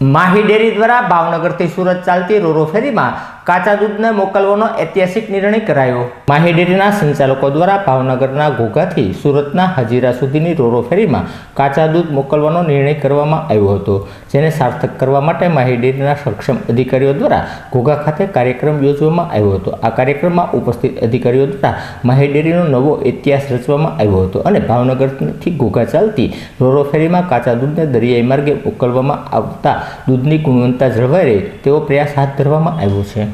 Mahi dairy દ્વારા ભાવનગરથી સુરત ચાલતી રોરો ફેરીમાં કાચા દૂધને મોકલવાનો ઐતિહાસિક નિર્ણય કરાયો. માહી ડેરીના સંચાલકો દ્વારા ભાવનગરના ઘોઘાથી સુરતના હજીરા સુધીની રોરો ફેરીમાં કાચા દૂધ મોકલવાનો નિર્ણય કરવામાં આવ્યો હતો, જેને સાર્થક કરવા માટે માહી ડેરીના સક્ષમ અધિકારીઓ દ્વારા ઘોઘા ખાતે કાર્યક્રમ યોજવામાં આવ્યો હતો. આ કાર્યક્રમમાં ઉપસ્થિત અધિકારીઓ દ્વારા માહી ડેરીનો નવો ઇતિહાસ રચવામાં આવ્યો હતો અને ભાવનગરથી ઘોઘા ચાલતી રોરો ફેરીમાં કાચા દૂધને દરિયાઈ માર્ગે મોકલવામાં આવતા દૂધની ગુણવત્તા જળવાઈ રહે તેવો પ્રયાસ હાથ ધરવામાં આવ્યો છે.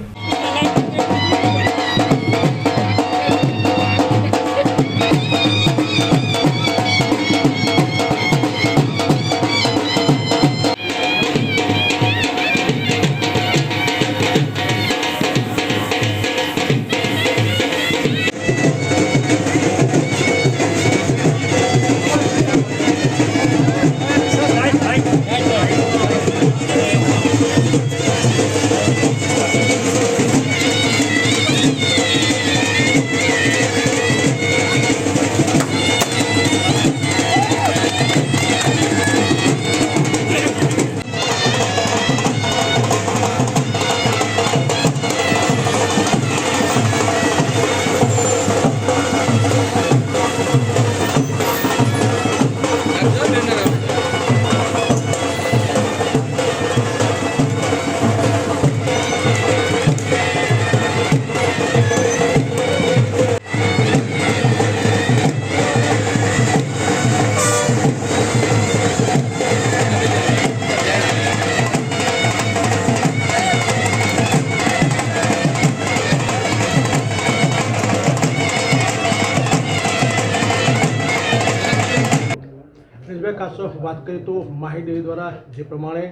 રજભાઈ ખાસ વાત કરીએ તો માહી ડેરી દ્વારા જે પ્રમાણે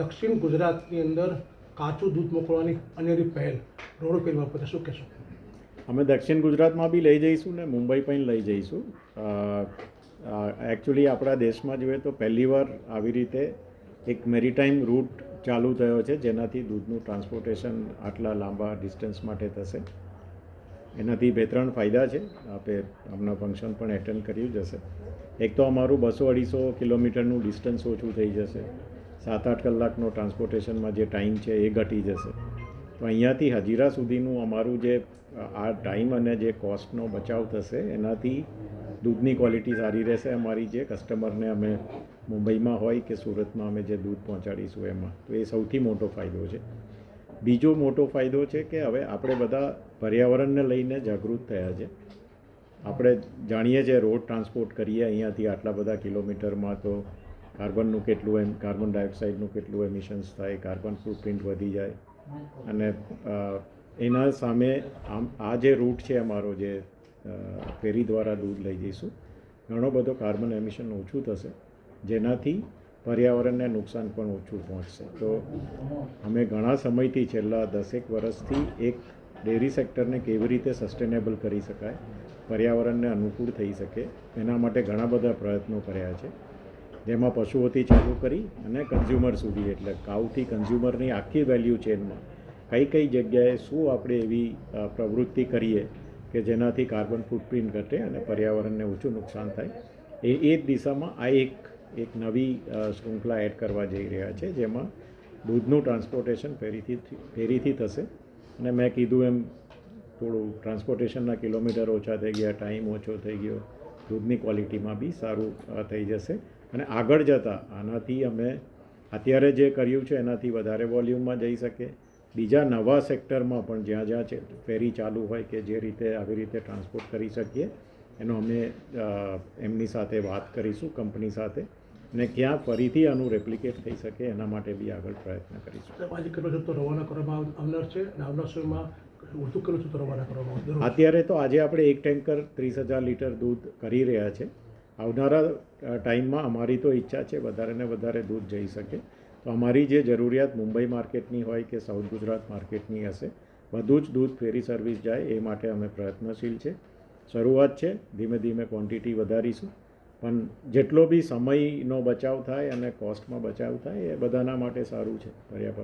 દક્ષિણ ગુજરાતની અંદર કાચું દૂધ મોકલવાની અનેરી પહેલ રોડ પેલ બાબતે શું કહેશો? અમે દક્ષિણ ગુજરાતમાં બી લઈ જઈશું ને મુંબઈ પણ લઈ જઈશું. એકચ્યુઅલી આપણા દેશમાં જોઈએ તો પહેલીવાર આવી રીતે એક મેરીટાઈમ રૂટ ચાલુ થયો છે, જેનાથી દૂધનું ટ્રાન્સપોર્ટેશન આટલા લાંબા ડિસ્ટન્સ માટે થશે. એનાથી બે ત્રણ ફાયદા છે. આપે હમણાં ફંક્શન પણ એટેન્ડ કર્યું જ હશે. એક તો અમારું બસો અઢીસો કિલોમીટરનું ડિસ્ટન્સ ઓછું થઈ જશે. સાત આઠ કલાકનો ટ્રાન્સપોર્ટેશનમાં જે ટાઈમ છે એ ઘટી જશે. તો અહીંયાથી હજીરા સુધીનું અમારું જે આ ટાઈમ અને જે કોસ્ટનો બચાવ થશે, એનાથી દૂધની ક્વોલિટી સારી રહેશે અમારી જે કસ્ટમરને અમે મુંબઈમાં હોય કે સુરતમાં અમે જે દૂધ પહોંચાડીશું એમાં. તો એ સૌથી મોટો ફાયદો છે. બીજો મોટો ફાયદો છે કે હવે આપણે બધા પર્યાવરણને લઈને જાગૃત થયા છે. આપણે જાણીએ છીએ રોડ ટ્રાન્સપોર્ટ કરીએ અહીંયાથી આટલા બધા કિલોમીટરમાં તો કાર્બનનું કેટલું એમ, કાર્બન ડાયોક્સાઇડનું કેટલું એમિશન્સ થાય, કાર્બન ફૂટપ્રિન્ટ વધી જાય. અને એના સામે આમ, આ જે રૂટ છે અમારો જે ફેરી દ્વારા દૂધ લઈ જઈશું, ઘણો બધો કાર્બન એમિશન ઓછું થશે, જેનાથી પર્યાવરણને નુકસાન પણ ઓછું પહોંચશે. તો અમે ઘણા સમયથી છેલ્લા દસેક વર્ષથી એક ડેરી સેક્ટરને કેવી રીતે સસ્ટેનેબલ કરી શકાય પર્યાવરણને અનુકૂળ થઈ શકે, એના માટે ઘણા બધા પ્રયત્નો કર્યા છે. જેમાં પશુઓથી ચાલુ કરી અને કન્ઝ્યુમર સુધી, એટલે કાઉથી કન્ઝ્યુમરની આખી વેલ્યુ ચેનમાં કઈ કઈ જગ્યાએ શું આપણે એવી પ્રવૃત્તિ કરીએ કે જેનાથી કાર્બન ફૂટપ્રિન્ટ ઘટે અને પર્યાવરણને ઓછું નુકસાન થાય. એ એ દિશામાં આ એક એક નવી શૃંખલા એડ કરવા જઈ રહ્યા છે, જેમાં દૂધનું ટ્રાન્સપોર્ટેશન ફેરીથી ફેરીથી થશે. અને મેં કીધું એમ થોડું ટ્રાન્સપોર્ટેશનના કિલોમીટર ઓછા થઈ ગયા ટાઈમ ઓછો થઈ ગયો દૂધની ક્વોલિટીમાં બી સારું થઈ જશે. અને આગળ જતાં આનાથી અમે અત્યારે જે કર્યું છે એનાથી વધારે વોલ્યુમમાં જઈ શકે. બીજા નવા સેક્ટરમાં પણ જ્યાં જ્યાં છે, ફેરી ચાલુ હોય કે જે રીતે આવી રીતે ટ્રાન્સપોર્ટ કરી શકીએ, એનો અમે એમની સાથે વાત કરીશું કંપની સાથે. ને ક્યાં ફરીથી આનું રેપ્લિકેટ થઈ શકે એના માટે બી આગળ પ્રયત્ન કરીશું. સાહેબ, આજે કેટલો જથ્થો રવાના કરવામાં આવનાર છે અને આવનાર સમયમાં વધુ કરું છું રવાના કરવામાં અત્યારે તો આજે આપણે એક ટેન્કર ત્રીસ હજાર લીટર દૂધ કરી રહ્યા છે. આવનારા ટાઈમમાં અમારી તો ઈચ્છા છે વધારે ને વધારે દૂધ જઈ શકે. તો અમારી જે જરૂરિયાત મુંબઈ માર્કેટની હોય કે સાઉથ ગુજરાત માર્કેટની હશે બધું જ દૂધ ફેરી સર્વિસ જાય એ માટે અમે પ્રયત્નશીલ છે. શરૂઆત છે, ધીમે ધીમે ક્વોન્ટિટી વધારીશું. પણ જેટલો બી સમયનો બચાવ થાય અને કોસ્ટમાં બચાવ થાય એ બધાના માટે સારું છે, પર્યાવરણ.